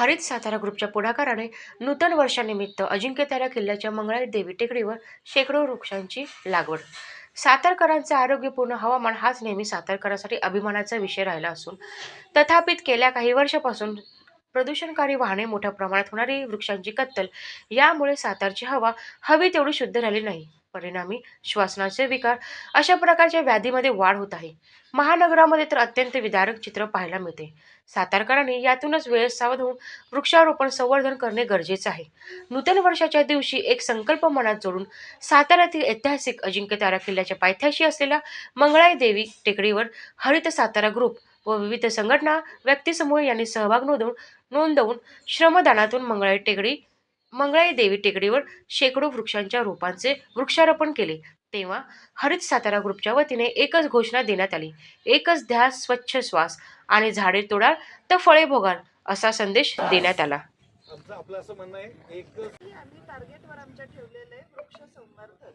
हरित सातारा ग्रुपच्या पुढाकाराने नूतन वर्षानिमित्त अजिंक्यतारा किल्ल्याच्या मंगळाई देवी टेकडीवर शेकडो वृक्षांची लागवड. सातारकरांचं आरोग्यपूर्ण हवामान हाच नेहमी सातारकरांसाठी अभिमानाचा विषय राहिला असून तथापित गेल्या काही वर्षापासून प्रदूषणकारी वाहने मोठ्या प्रमाणात होणारी वृक्षांची कत्तल यामुळे सातारची हवा हवी तेवढी शुद्ध राहिली नाही. परिणामी श्वसनाचे विकार अशा प्रकारच्या व्याधीमध्ये वाढ होत आहे. महानगरामध्ये तर अत्यंत विदारक चित्र पाहायला मिळते. सातारकरांनी यातूनच वेळ सावध होऊन वृक्षारोपण संवर्धन करणे गरजेचे आहे. नूतन वर्षाच्या दिवशी एक संकल्प मनात जोडून साताऱ्यातील ऐतिहासिक अजिंक्यतारा किल्ल्याच्या पायथ्याशी असलेल्या मंगळाई देवी टेकडीवर हरित सातारा ग्रुप व विविध संघटना व्यक्तीसमूह यांनी सहभाग नोंदवून नोंदवून श्रमदानातून मंगळाई टेकडी मंगळाई देवी टेकडीवर शेकडो वृक्षांच्या रोपांचे वृक्षारोपण केले. तेव्हा हरित सातारा ग्रुपच्या वतीने एकच घोषणा देण्यात आली. एकच ध्यास स्वच्छ श्वास आणि झाडे तोडाल तर फळे भोगाल असा संदेश देण्यात आला. आमचं आपलं असं म्हणणं आहे एक आम्ही टार्गेटवर आमच्या ठेवलेलं आहे वृक्ष संवर्धन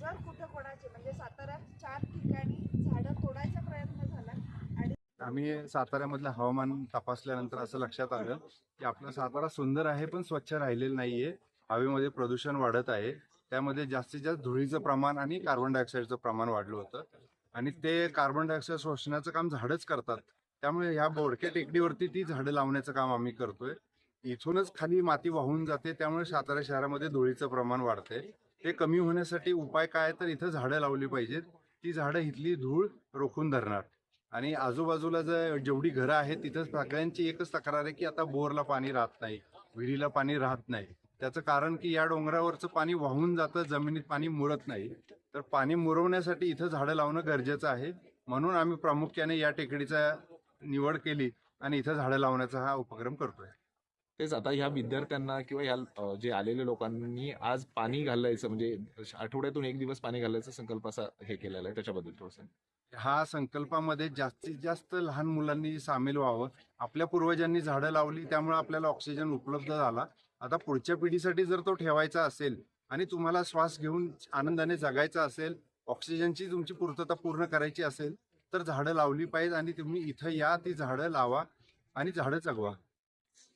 जर कुठं कोणाचे म्हणजे साताऱ्यात चार ठिकाणी झाडं तोडायचा प्रयत्न झाला आणि आम्ही साताऱ्यामधलं हवामान तपासल्यानंतर असं लक्षात आलं की आपला सातारा सुंदर आहे पण स्वच्छ राहिलेलं नाहीये. हवेमध्ये प्रदूषण वाढत आहे. त्यामध्ये जास्तीत जास्त धुळीचं प्रमाण आणि कार्बन डायऑक्साईडचं प्रमाण वाढलं होतं. आणि ते कार्बन डायऑक्साईड शोषण्याचं काम झाडच करतात. त्यामुळे ह्या बोडक्या टेकडीवरती ती झाडं लावण्याचं काम आम्ही करतोय. इथूनच खाली माती वाहून जाते त्यामुळे सातारा शहरामध्ये धुळीचं प्रमाण वाढते ते कमी होण्यासाठी उपाय काय तर इथं झाडं लावली पाहिजेत. ती झाडं इथली धूळ रोखून धरणार. आणि आजूबाजूला जर जेवढी घरं आहेत तिथं सगळ्यांची एकच तक्रार आहे की आता बोरला पाणी राहत नाही विहिरीला पाणी राहत नाही. त्याचं कारण की या डोंगरावरचं पाणी वाहून जातं जमिनीत पाणी मुरत नाही. तर पाणी मुरवण्यासाठी इथं झाडं लावणं गरजेचं आहे. म्हणून आम्ही प्रामुख्याने या टेकडीचा निवड केली आणि इथं झाडं लावण्याचा हा उपक्रम करतोय. तेच आता ह्या विद्यार्थ्यांना किंवा ह्या जे आलेल्या लोकांनी आज पाणी घालायचं म्हणजे आठवड्यातून एक दिवस पाणी घालायचा संकल्प असा हे केलेला आहे त्याच्याबद्दल थोडंसं. हा संकल्पामध्ये जास्तीत जास्त लहान मुलांनी सामील व्हावं. आपल्या पूर्वजांनी झाडं लावली त्यामुळे आपल्याला ऑक्सिजन उपलब्ध झाला. आता पुढच्या पिढीसाठी जर तो ठेवायचा असेल आणि तुम्हाला श्वास घेऊन आनंदाने जगायचा असेल ऑक्सिजनची तुमची पूर्तता पूर्ण करायची असेल तर झाडं लावली पाहिजे आणि तुम्ही इथं या ती झाडं लावा आणि झाडं जगवा.